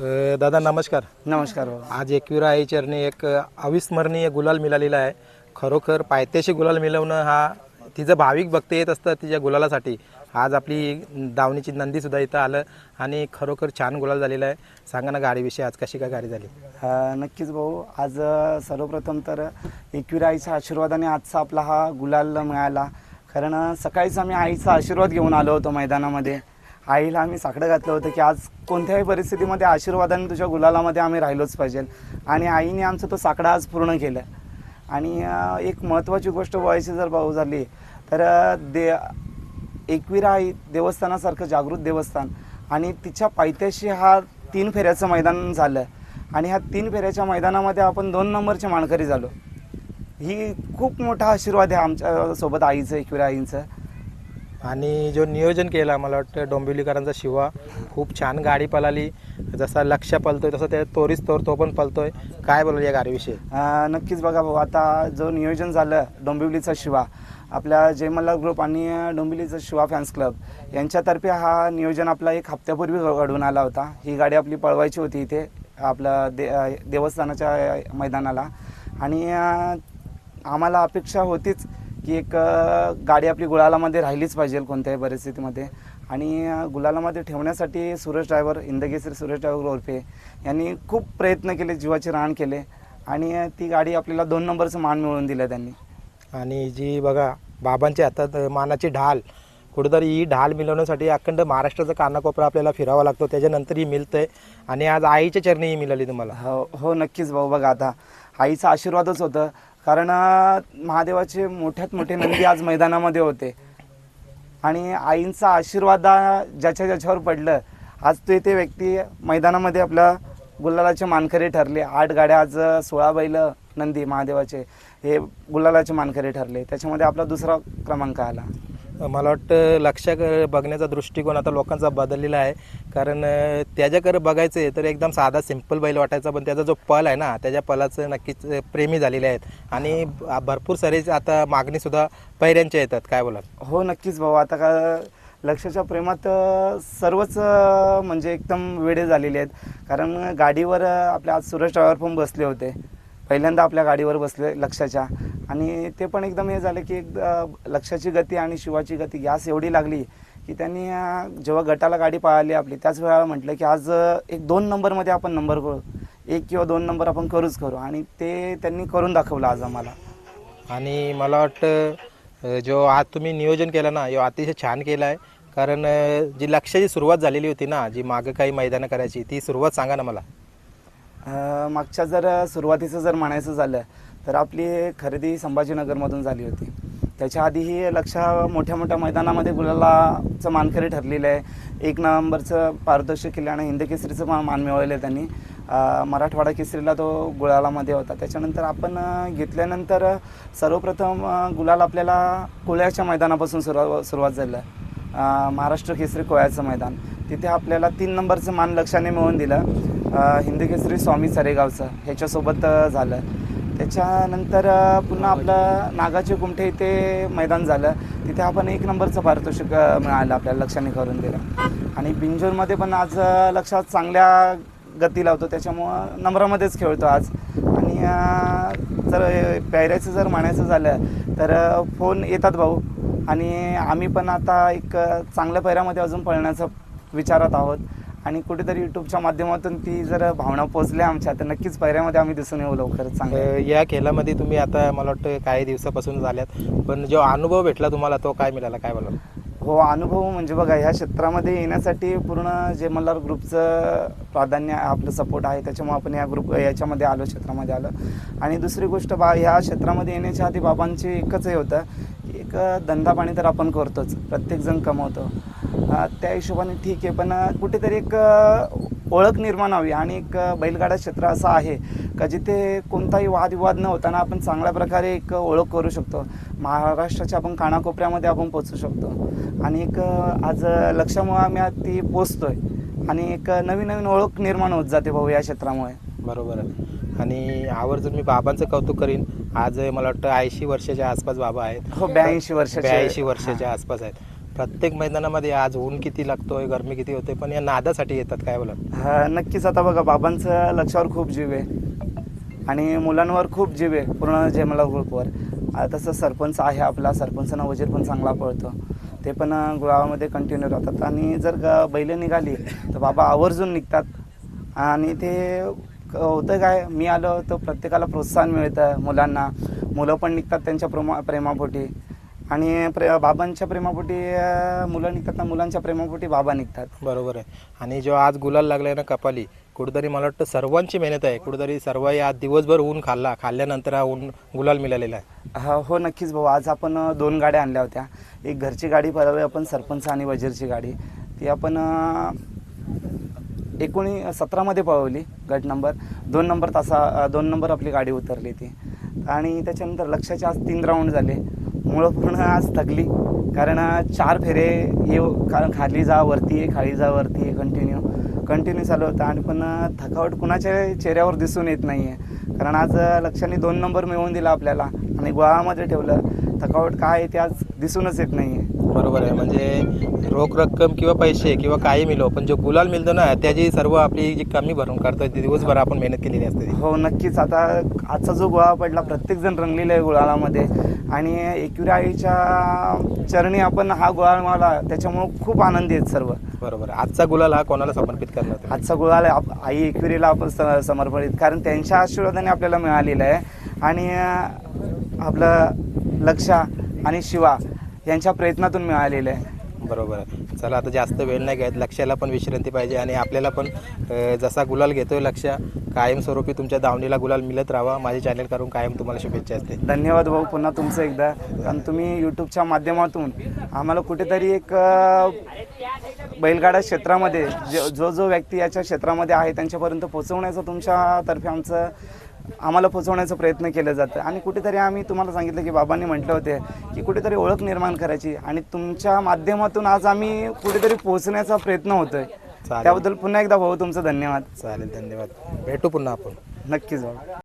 अ, दादा नमस्कार. नमस्कार बाबा. आज एकविरा आई चरणी एक अविस्मरणीय गुलाल मिळालेला आहे. खरोखर पायथ्याशी गुलाल मिळवणं हा तिचं भाविक भक्त येत असतं तिच्या गुलालासाठी. आज आपली दावणीची नंदीसुद्धा इथं आलं आणि खरोखर छान गुलाल झालेला आहे. सांगा ना गाडीविषयी आज कशी काय गाडी झाली? अ, नक्कीच भाऊ. आज अ, सर्वप्रथम तर एकविरा आईच्या आशीर्वादाने आजचा आपला हा गुलाल मिळाला. कारण अ, सकाळीच आम्ही आईचा आशीर्वाद घेऊन आलो होतो मैदानामध्ये. आईला आम्ही साकडं घातलं होतं की आज कोणत्याही परिस्थितीमध्ये आशीर्वादाने तुझ्या गुलालामध्ये आम्ही राहिलोच पाहिजे. आणि आईने आमचं तो साकडा आज पूर्ण केलं. आणि एक महत्त्वाची गोष्ट व्हायची जर भाऊ झाली तर दे एकविरा आई देवस्थानासारखं जागृत देवस्थान आणि तिच्या पायथ्याशी हा तीन फेऱ्याचं मैदान झालं. आणि ह्या तीन फेऱ्याच्या मैदानामध्ये आपण दोन नंबरचे मानकरी झालो. ही खूप मोठा आशीर्वाद आहे आमच्यासोबत आईचं एकविरा आईंचं. आणि जो नियोजन केला मला वाटतं डोंबिवलीकरांचा शिवा खूप छान गाडी पळाली. जसा लक्ष पलतोय तसं त्या तोरीच तोर तो पण पलतोय काय बोलाल या गाडीविषयी? नक्कीच बघा भाऊ आता जो नियोजन झालं डोंबिवलीचा शिवा आपल्या जयमल्ला ग्रुप आणि डोंबिवलीचा शिवा फॅन्स क्लब यांच्यातर्फे हा नियोजन आपला एक हप्त्यापूर्वी घडून आला होता. ही गाडी आपली पळवायची होती इथे आपल्या दे देवस्थानाच्या मैदानाला. आणि आम्हाला अपेक्षा होतीच की एक गाडी आपली गुलालामध्ये राहिलीच पाहिजे कोणत्याही परिस्थितीमध्ये. आणि गुलालामध्ये ठेवण्यासाठी सुरेश ड्रायव्हर इंदकेसरी सुरेश ड्रायव्हर ओरफे यांनी खूप प्रयत्न केले जीवाचे रान केले. आणि ती गाडी आपल्याला दोन नंबरचं मान मिळवून दिलं त्यांनी. आणि जी बघा बाबांच्या हातात मानाची ढाल कुठेतरी ही ढाल मिळवण्यासाठी अखंड महाराष्ट्राचा कानाकोपरा आपल्याला फिरावा लागतो. त्याच्यानंतर ही मिळतंय आणि आज आईच्या चरणी ही मिळाली तुम्हाला. हो हो नक्कीच भाऊ. बघा आता आईचा आशीर्वादच होतं. कारण महादेवाचे मोठ्यात मोठे नंदी आज मैदानामध्ये होते. आणि आईंचा आशीर्वाद ज्याच्या ज्याच्यावर पडलं आज ते ते व्यक्ती मैदानामध्ये आपलं गुलालाचे मानकरी ठरले. आठ गाड्या आज सोळा बैल नंदी महादेवाचे हे गुलालाचे मानकरी ठरले. त्याच्यामध्ये आपला दुसरा क्रमांक आला. मला वाटतं लक्ष बघण्याचा दृष्टिकोन आता लोकांचा बदललेला आहे. कारण त्याच्याकडे बघायचं आहे तर एकदम साधा सिंपल बैल वाटायचा. पण त्याचा जो पल आहे ना त्याच्या पलाचं नक्कीच प्रेमी झालेले आहेत. आणि भरपूर सारे आता मागणीसुद्धा पैऱ्यांच्या येतात. काय बोला हो नक्कीच भाऊ. आता का लक्षाच्या प्रेमात सर्वच म्हणजे एकदम वेडे झालेले आहेत. कारण गाडीवर आपल्या आज सुरेश ड्रायव्हर पण बसले होते. पहिल्यांदा आपल्या गाडीवर बसले लक्षाच्या. आणि ते पण एकदम हे झालं की एक अ, लक्षाची गती आणि शिवाची गती गॅस एवढी लागली की त्यांनी जेव्हा गटाला गाडी पळाली आपली त्याच वेळेला म्हटलं की आज एक दोन नंबरमध्ये आपण नंबर करू. एक किंवा दोन नंबर आपण करूच करू. आणि ते त्यांनी करून दाखवलं आज आम्हाला. आणि मला वाटतं जो आज तुम्ही नियोजन केलं ना हे अतिशय छान केलं आहे. कारण जी लक्षाची सुरुवात झालेली होती ना जी मागं काही मैदानं करायची ती सुरुवात सांगा ना मला. मागच्या जर सुरुवातीचं जर म्हणायचं झालं तर आपली खरेदी संभाजीनगरमधून झाली होती. त्याच्या आधीही लक्ष मोठ्या मोठ्या मैदानामध्ये गुलालाचं मानकरी ठरलेलं आहे. एक नंबरचं पारितोषिक केलं आणि हिंद केसरीचं मान मिळवलेलं आहे त्यांनी मराठवाडा केसरीला तो गुळालामध्ये होता. त्याच्यानंतर आपण घेतल्यानंतर सर्वप्रथम गुलाल आपल्याला कोळ्याच्या मैदानापासून सुरुवात सुरुवात झालं. महाराष्ट्र केसरी कोळ्याचं मैदान. तिथे आपल्याला तीन नंबरचं मान लक्षाने मिळवून दिलं. हिंद हिंदकेसरी स्वामी सरेगावचं. ह्याच्यासोबत झालं. त्याच्यानंतर पुन्हा आपलं नागाचे कुमठे इथे मैदान झालं. तिथे आपण एक नंबरचं पारितोषिक मिळालं आपल्याला लक्षाने करून दिलं. आणि बिंजोरमध्ये पण आज लक्षात चांगल्या गती लावतो. त्याच्यामुळं नंबरामध्येच खेळतो आज. आणि जर पायऱ्याचं जर म्हणायचं झालं तर फोन येतात भाऊ. आणि आम्ही पण आता एक चांगल्या पैऱ्यामध्ये अजून पळण्याचा विचारात आहोत. आणि कुठेतरी यूट्यूबच्या माध्यमातून ती जर भावना पोचल्या आमच्या तर नक्कीच पैऱ्यामध्ये आम्ही दिसून येऊ लवकरच चांगले या खेळामध्ये तुम्ही आता मला वाटतं काही दिवसापासून झाल्यात पण जो अनुभव भेटला तुम्हाला तो काय मिळाला? काय बोलाल? हो अनुभव म्हणजे बघा ह्या क्षेत्रामध्ये येण्यासाठी पूर्ण जे मल्हार ग्रुपचं प्राधान्य आपलं सपोर्ट आहे त्याच्यामुळे आपण या ग्रुप याच्यामध्ये आलो क्षेत्रामध्ये आलो. आणि दुसरी गोष्ट बा ह्या क्षेत्रामध्ये येण्याच्या आधी बाबांची एकच हे होतं एक धंदा पाणी तर आपण करतोच प्रत्येकजण कमवतो. त्या हिशोबाने ठीक आहे. पण कुठेतरी एक ओळख निर्माण व्हावी आणि एक बैलगाडा क्षेत्र असं आहे का जिथे कोणताही वादविवाद न होताना आपण चांगल्या प्रकारे एक ओळख करू शकतो. महाराष्ट्राच्या आपण कानाकोपऱ्यामध्ये आपण पोचू शकतो. आणि एक आज लक्षामुळे आम्ही ती पोचतोय आणि एक नवीन नवीन ओळख निर्माण होत जाते भाऊ या क्षेत्रामुळे. बरोबर आहे. आणि आवर्जून मी बाबांचं कौतुक करीन. आज मला वाटतं ऐंशी वर्षाच्या आसपास बाबा आहेत. हो ब्याऐंशी वर्षाचे ब्याऐंशी वर्षाच्या आसपास आहेत. प्रत्येक मैदानामध्ये आज ऊन किती लागतोय गरमी किती होते पण या नादासाठी येतात काय बोला हा, नक्कीच. आता बघा बाबांचं लक्षावर खूप जीव आहे. आणि मुलांवर खूप जीव आहे पूर्ण जेमला ग्रुपवर आ, तसं सरपंच आहे आपला सरपंचांना वजीर पण चांगला पळतो. ते पण अ, गुळामध्ये कंटिन्यू राहतात. आणि जर ग बैलं निघाली तर बाबा आवर्जून निघतात. आणि ते क- होतं काय मी आलो तर प्रत्येकाला प्रोत्साहन मिळतं मुलांना. मुलं पण निघतात त्यांच्या प्रेमा प्रेमापोटी. आणि प्रे बाबांच्या प्रेमापोटी अ, मुलं निघतात ना मुलांच्या प्रेमापोटी बाबा निघतात. बरोबर आहे. आणि जेव्हा आज गुलाल लागलाय ना कपाली कुठेतरी मला वाटतं सर्वांची मेहनत आहे. कुठेतरी सर्व आज दिवसभर ऊन खाल्ला खाल्ल्यानंतर हा ऊन गुलाल मिळालेला आहे. हा हो नक्कीच भाऊ. आज आपण अ, दोन गाड्या आणल्या होत्या. एक घरची गाडी पळवली आपण सरपंच आणि वजीरची गाडी. ती आपण अ, एकोणी सतरामध्ये पळवली गट नंबर. दोन नंबर तासा अ, दोन नंबर आपली गाडी उतरली ती. आणि त्याच्यानंतर लक्षाचे आज तीन राऊंड झाले. मुळं पूर्ण आज थकली. कारण चार फेरे येऊ कारण खाली जा वरती ये खाली जा वरती ये कंटिन्यू कंटिन्यू चालू होतं. आणि पण थकावट कुणाच्या चेहऱ्यावर दिसून येत नाही आहे कारण आज लक्षाने दोन नंबर मिळवून दिला आपल्याला. आणि गोळामध्ये ठेवलं. थकावट काय आहे ते आज दिसूनच येत नाही आहे बरोबर आहे. म्हणजे रोख रक्कम किंवा पैसे किंवा काही मिळो पण जो गुलाल मिळतो ना त्याची सर्व आपली जी कमी भरून काढतो ती दिवसभर आपण मेहनत केलेली असते हो नक्कीच. आता आजचा जो गोळा पडला प्रत्येक जण रंगलेला आहे गुळाळामध्ये आणि एकविरा आईच्या चरणी आपण हा गुळाळ मावला त्याच्यामुळं खूप आनंदी आहेत सर्व. बरोबर. आजचा गुलाल हा कोणाला समर्पित करणार? आजचा आप- आई एकविरीला आपण स- समर्पित कारण त्यांच्या आशीर्वादाने आपल्याला मिळालेलं आहे. आणि आपलं लक्षा आणि शिवा यांच्या प्रयत्नातून मिळालेलं आहे. बरोबर आहे. चला आता जास्त वेळ नाही घ्यायत लक्षाला पण विश्रांती पाहिजे आणि आपल्याला पण अ, जसा गुलाल घेतोय लक्ष कायमस्वरूपी तुमच्या दावणीला गुलाल मिळत राहावा. माझे चॅनल करून कायम तुम्हाला शुभेच्छा असते. धन्यवाद भाऊ पुन्हा तुमचं एकदा. कारण तुम्ही यूट्यूबच्या माध्यमातून आम्हाला कुठेतरी एक अ, बैलगाडा क्षेत्रामध्ये जो जो जो व्यक्ती याच्या क्षेत्रामध्ये आहे त्यांच्यापर्यंत पोहोचवण्याचं तुमच्यातर्फे आमचं आम्हाला पोहोचवण्याचा प्रयत्न केलं जातं आणि कुठेतरी आम्ही तुम्हाला सांगितलं की बाबांनी म्हटलं होते की कुठेतरी ओळख निर्माण करायची. आणि तुमच्या माध्यमातून आज आम्ही कुठेतरी पोहोचण्याचा प्रयत्न होतोय. चालेल. त्याबद्दल पुन्हा एकदा भाऊ तुमचं धन्यवाद. चालेल धन्यवाद. भेटू पुन्हा आपण. नक्कीच भाऊ